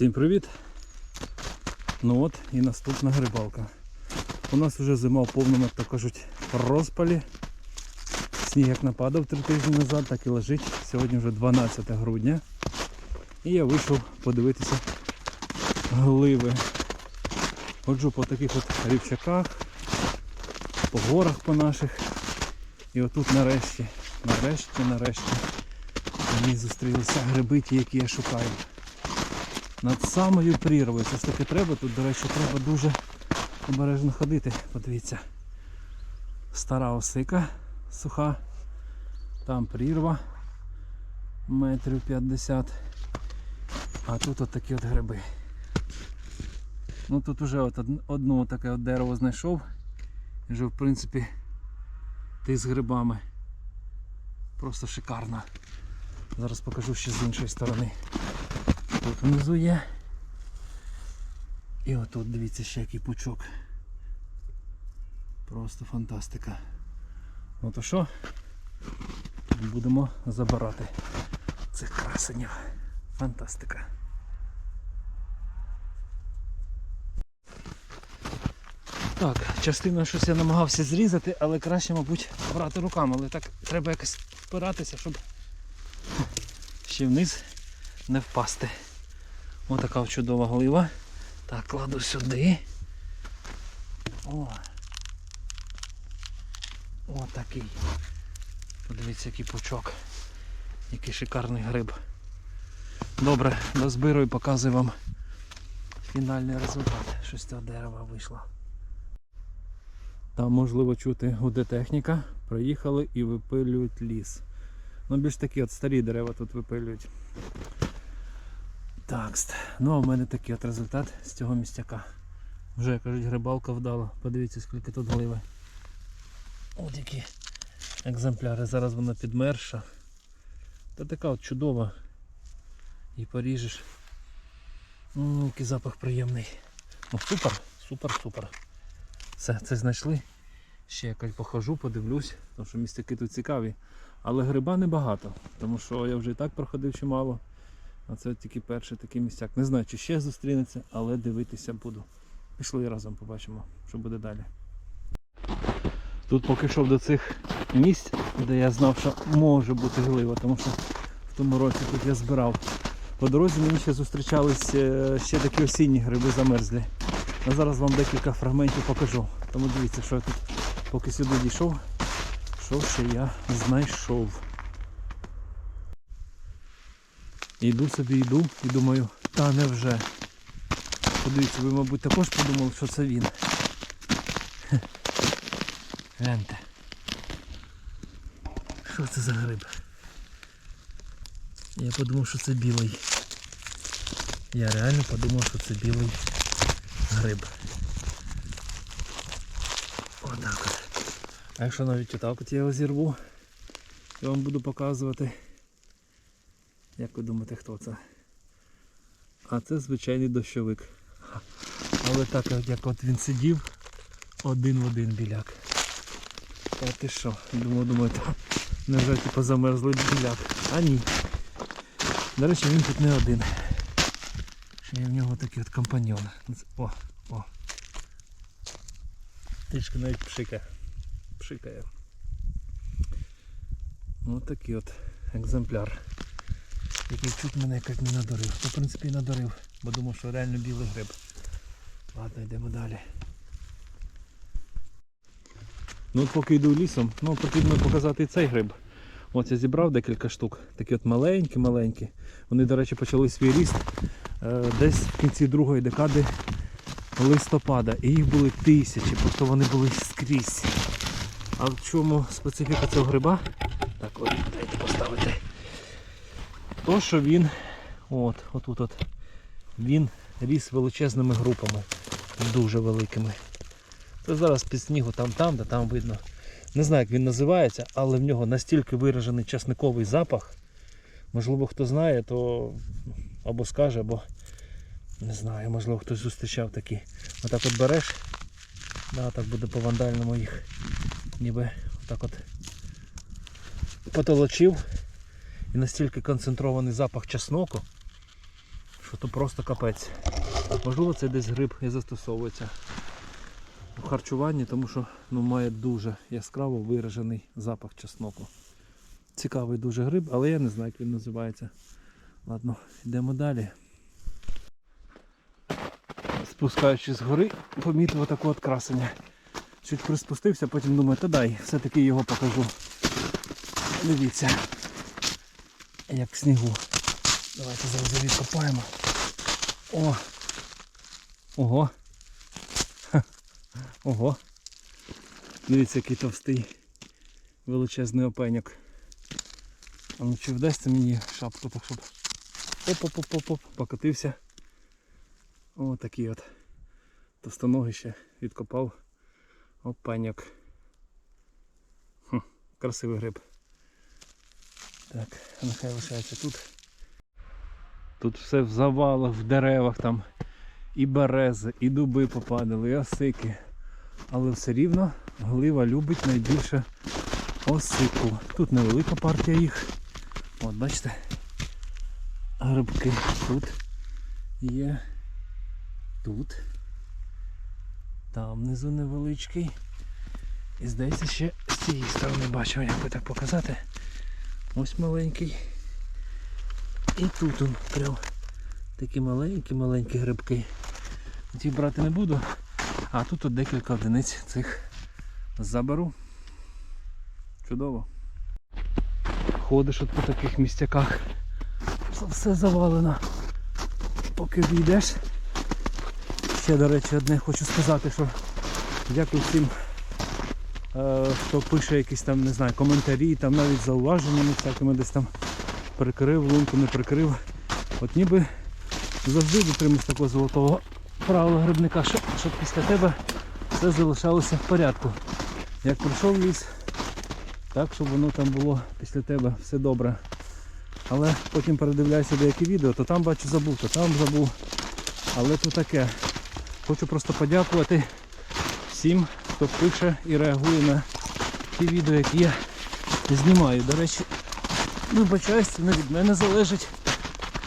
Всім привіт! Ну от і наступна грибалка. У нас вже зима в повному, то кажуть, розпалі. Сніг як нападав три тижні назад, так і лежить. Сьогодні вже 12 грудня. І я вийшов подивитися гливи. Ходжу по таких от рівчаках, по горах по наших. І отут нарешті, нарешті, нарешті мені зустрілися гриби ті, які я шукаю. Над самою прірвою. Це ж таки треба. Тут, до речі, треба дуже обережно ходити. Подивіться. Стара осика суха. Там прірва метрів 50. А тут от такі от гриби. Ну тут вже от од- одну таке от дерево знайшов. І вже в принципі ти з грибами. Просто шикарно. Зараз покажу ще з іншої сторони. Тут внизу є. І отут дивіться ще який пучок. Просто фантастика. Ну то що? Будемо забирати цих красенів. Фантастика. Так, частину щось я намагався зрізати, але краще, мабуть, брати руками. Але так треба якось впиратися, щоб ще вниз не впасти. Ось така чудова глива. Так, кладу сюди. О. О, такий. Подивіться, який пучок. Який шикарний гриб. Добре, дозбирую і показую вам фінальний результат. Щось цього дерева вийшло. Там можливо чути гуде техніка. Приїхали і випилюють ліс. Ну більш такі от старі дерева тут випилюють. Так, ну а в мене такий от результат з цього містяка. Вже як кажуть, грибалка вдала. Подивіться, скільки тут гливи. От які екземпляри. Зараз вона підмерша. Та така от чудова. І поріжеш. М, який запах приємний. Ну супер, супер, супер. Все, це знайшли. Ще якось похожу, подивлюсь, тому що містяки тут цікаві. Але гриба небагато, тому що я вже і так проходив чимало. А це тільки перший такий місцяк. Не знаю, чи ще зустрінеться, але дивитися буду. Пішли разом побачимо, що буде далі. Тут поки йшов до цих місць, де я знав, що може бути глива, тому що в тому році тут я збирав. По дорозі мені ще зустрічались е, ще такі осінні гриби замерзлі. А зараз вам декілька фрагментів покажу. Тому дивіться, що я тут поки сюди дійшов, що ще я знайшов. Йду собі йду і думаю, та невже. Подивіться, ви, мабуть, також подумали, що це він. Гляньте. Що це за гриб? Я подумав, що це білий. Я реально подумав, що це білий гриб. Отак от. А якщо навіть отак от я його зірву, я вам буду показувати. Як ви думаєте, хто це? А це звичайний дощовик. Але так як от він сидів, один в один біляк. Та ти що? Думаю, думаю, та невже типу замерзлий біляк. А ні. До речі, він тут не один. Ще є в нього такий от компаньон. О, о. Трішки навіть пшикає. Пшикає. Ось такий от екземпляр який чуть мене якось не надурив. Ну, в принципі, і надурив, бо думав, що реально білий гриб. Ладно, йдемо далі. Ну от поки йду лісом, ну потрібно показати і цей гриб. От я зібрав декілька штук, такі от маленькі-маленькі. Вони, до речі, почали свій ріст е, десь в кінці другої декади листопада. І їх були тисячі, просто вони були скрізь. А в чому специфіка цього гриба? Так, от, дайте поставити то, що він от, отут от, він ріс величезними групами, дуже великими. Це зараз під снігу там-там, де там видно. Не знаю, як він називається, але в нього настільки виражений часниковий запах. Можливо, хто знає, то або скаже, або не знаю, можливо хтось зустрічав такі. Отак от береш, да, так буде по вандальному їх ніби отак от потолочив і настільки концентрований запах чесноку, що то просто капець. Можливо, це десь гриб і застосовується у харчуванні, тому що ну, має дуже яскраво виражений запах чесноку. Цікавий дуже гриб, але я не знаю, як він називається. Ладно, йдемо далі. Спускаючись з гори, помітив отаку от красення. Чуть приспустився, потім думаю, та дай, все-таки його покажу. Дивіться, як в снігу. Давайте зараз відкопаємо. О! Ого! Ха. Ого! Дивіться, який товстий величезний опеньок. А ну чи вдасться мені шапку так, щоб оп-оп-оп-оп, покотився. О, такий от товстоногий ще відкопав опеньок. Хм, красивий гриб. Так, нехай лишається тут. Тут все в завалах, в деревах там і берези, і дуби попадали, і осики. Але все рівно глива любить найбільше осику. Тут невелика партія їх. От бачите, грибки тут є. Тут. Там внизу невеличкий. І здається ще з цієї сторони бачив, як би так показати. Ось маленький. І тут он прям такі маленькі-маленькі грибки. Ті брати не буду. А тут от декілька одиниць цих заберу. Чудово. Ходиш от по таких місцяках. Все завалено. Поки війдеш. Ще, до речі, одне хочу сказати, що дякую всім, хто пише якісь там, не знаю, коментарі, там навіть зауваженнями всякими десь там прикрив, лунку не прикрив. От ніби завжди дотримуюсь такого золотого правила грибника, щоб, щоб після тебе все залишалося в порядку. Як прийшов ліс, так, щоб воно там було після тебе все добре. Але потім передивляюся деякі відео, то там бачу забув, то там забув. Але то таке. Хочу просто подякувати всім, хто пише і реагує на ті відео, які я знімаю. До речі, вибачаюсь, це не від мене залежить,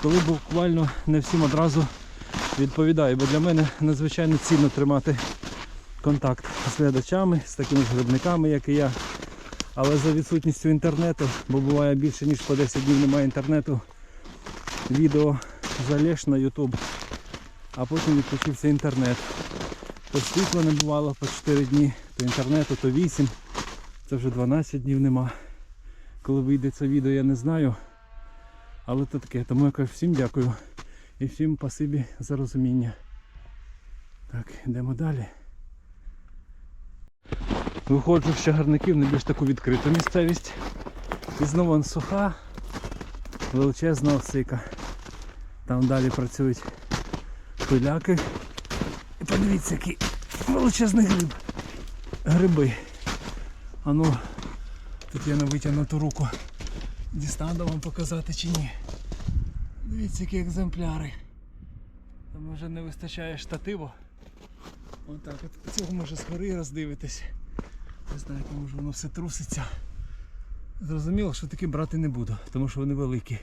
коли буквально не всім одразу відповідаю, бо для мене надзвичайно цінно тримати контакт з глядачами, з такими ж грибниками, як і я. Але за відсутністю інтернету, бо буває більше ніж по 10 днів немає інтернету, відео залєш на YouTube, а потім відключився інтернет. То світла не бувало по 4 дні, то інтернету, то 8. Це вже 12 днів нема. Коли вийде це відео, я не знаю. Але то таке. Тому я кажу всім дякую і всім спасибі за розуміння. Так, йдемо далі. Виходжу з чагарників на більш таку відкриту місцевість. І знову суха, величезна осика. Там далі працюють пиляки. І подивіться, який величезний гриб. Гриби. А ну, тут я не витягнуту руку. Дістану вам показати чи ні. Дивіться, які екземпляри. Там вже не вистачає штативу. Отак от цього може згори роздивитись. Не знаю, може воно все труситься. Зрозуміло, що таки брати не буду, тому що вони великі.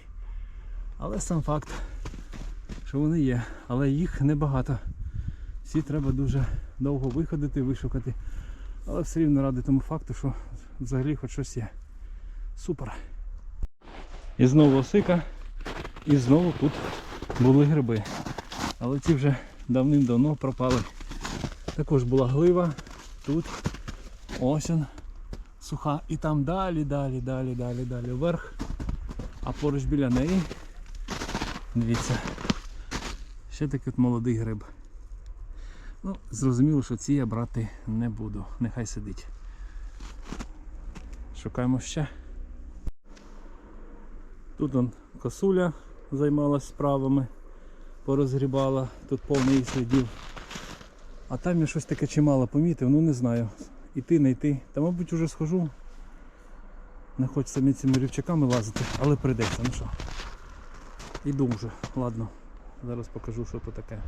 Але сам факт, що вони є, але їх небагато. Всі треба дуже довго виходити, вишукати. Але все рівно радий тому факту, що взагалі хоч щось є. Супер. І знову осика. І знову тут були гриби. Але ці вже давним-давно пропали. Також була глива. Тут он, суха. І там далі, далі, далі, далі, далі вверх. А поруч біля неї. Дивіться. Ще такий от молодий гриб. Ну, зрозуміло, що ці я брати не буду. Нехай сидить. Шукаємо ще. Тут он косуля займалась справами, порозгрібала, тут повний слідів. А там я щось таке чимало помітив, ну не знаю. Іти, не йти. Та мабуть вже схожу. Не хочеться мені цими рівчаками лазити, але прийдеться, ну що. Іду вже, ладно. Зараз покажу, що тут таке.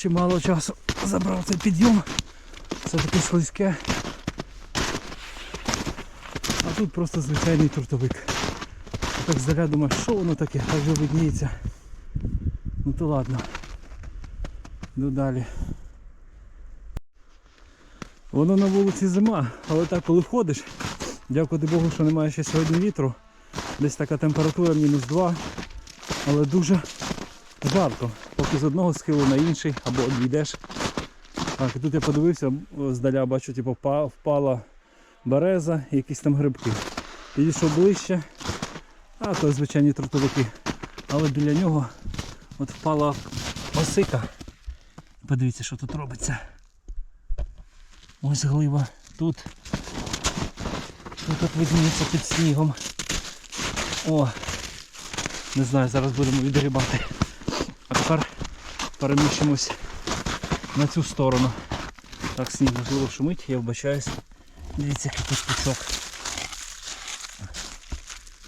Чимало часу забрав цей підйом. Все таке слизьке. А тут просто звичайний трутовик. Так здаля думаю, що воно таке, хай вже видніється. Ну то ладно. Йду далі. Воно на вулиці зима, але так коли входиш, дякувати Богу, що немає ще сьогодні вітру. Десь така температура мінус 2, але дуже жарко. Поки з одного схилу на інший або обійдеш. Так, тут я подивився, здаля бачу, типу, впала береза і якісь там грибки. Підійшов ближче, а то звичайні тротовики. Але біля нього от впала осика. Подивіться, що тут робиться. Ось глива тут. Тут от під снігом. О! Не знаю, зараз будемо відгрібати. Переміщимось на цю сторону. Так, сніг можливо шумить, я вбачаюсь. Дивіться, який тут пучок.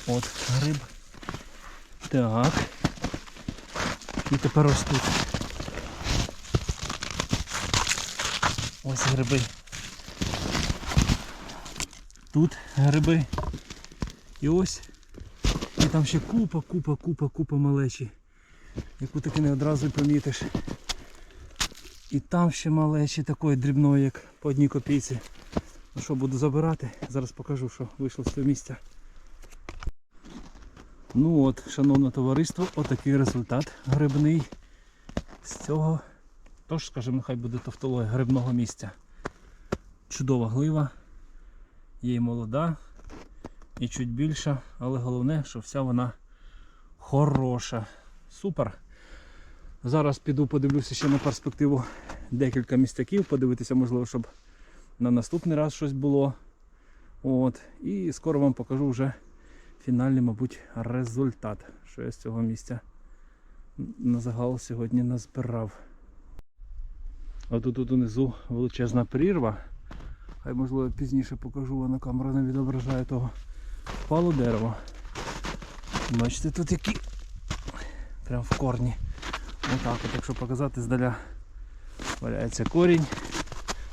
От гриб. Так. І тепер ось тут. Ось гриби. Тут гриби. І ось. І там ще купа, купа, купа, купа малечі. Яку таки не одразу помітиш. І там ще малечі такої дрібної, як по одній копійці. Ну що, буду забирати. Зараз покажу, що вийшло з цього місця. Ну от, шановне товариство, отакий результат грибний з цього. Тож, скажімо, нехай буде тавтологія грибного місця. Чудова глива, є молода, і чуть більша, але головне, що вся вона хороша. Супер. Зараз піду подивлюся ще на перспективу декілька містяків, подивитися, можливо, щоб на наступний раз щось було. От. І скоро вам покажу вже фінальний, мабуть, результат, що я з цього місця на загал сьогодні назбирав. А тут, унизу величезна прірва. Хай можливо пізніше покажу, вона камера не відображає того. Впало дерево. Бачите, тут які прям в корні. Отак от, якщо показати здаля валяється корінь.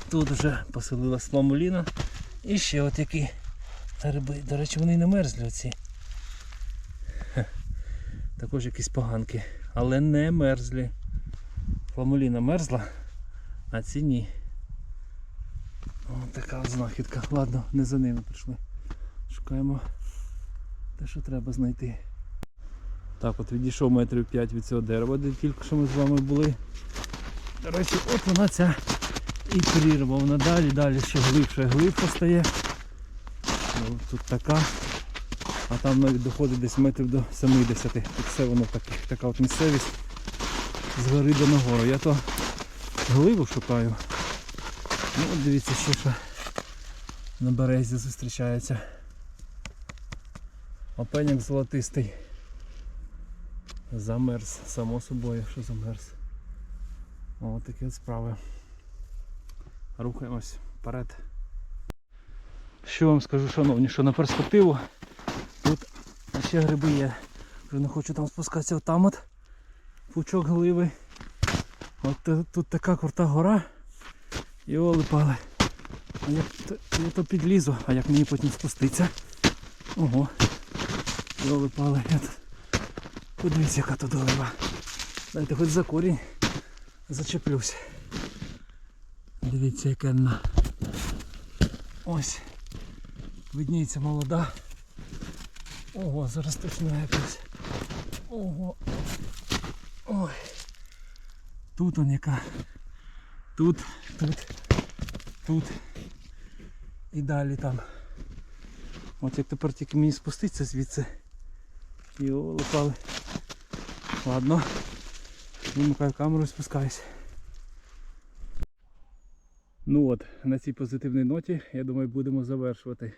Тут вже поселилась мамуліна. І ще от які гриби. До речі, вони не мерзлі оці. Хе. Також якісь поганки. Але не мерзлі. Фламуліна мерзла, а ці ні. Ось така знахідка. Ладно, не за ними прийшли. Шукаємо те, що треба знайти. Так, от відійшов метрів 5 від цього дерева, де тільки що ми з вами були. До речі, от вона ця і прірва. Вона далі, далі ще глибше, глибше стає. Ну, Тут така. А там навіть доходить десь метрів до 70. Тут все воно таке, така от місцевість з гори до нагору. Я то гливу шукаю. Ну от дивіться, ще що на березі зустрічається. Опеняк золотистий. Замерз, само собою, що замерз. О, такі от справи. Рухаємось вперед. Що вам скажу, шановні, що на перспективу тут ще гриби є. Вже не хочу там спускатися отам от пучок гливи. От тут, така крута гора. І липали. А як я то підлізу, а як мені потім спуститься. Ого. Йоли пали. Подивіться, яка тут голива. Дайте хоч за корінь зачеплюсь. Дивіться, яка на. Ось. Видніється молода. Ого, зараз точно якось. Ого. Ой. Тут он яка. Тут, тут, тут. І далі там. От як тепер тільки мені спуститься звідси. Йо, лопали. Ладно. Вимикаю камеру і спускаюсь. Ну от, на цій позитивній ноті, я думаю, будемо завершувати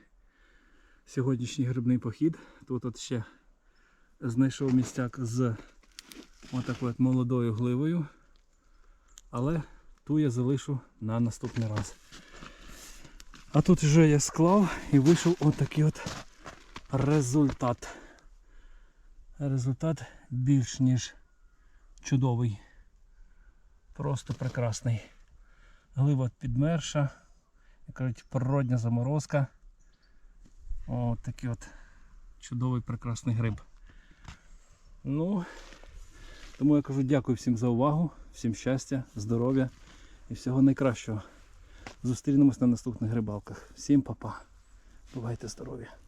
сьогоднішній грибний похід. Тут от ще знайшов містяк з отакою от молодою гливою. Але ту я залишу на наступний раз. А тут вже я склав і вийшов отакий от результат. Результат більш ніж чудовий. Просто прекрасний. Глива підмерша, як кажуть, природня заморозка. О, такий от чудовий прекрасний гриб. Ну, Тому я кажу дякую всім за увагу, всім щастя, здоров'я і всього найкращого. Зустрінемось на наступних рибалках. Всім па-па. Бувайте здорові!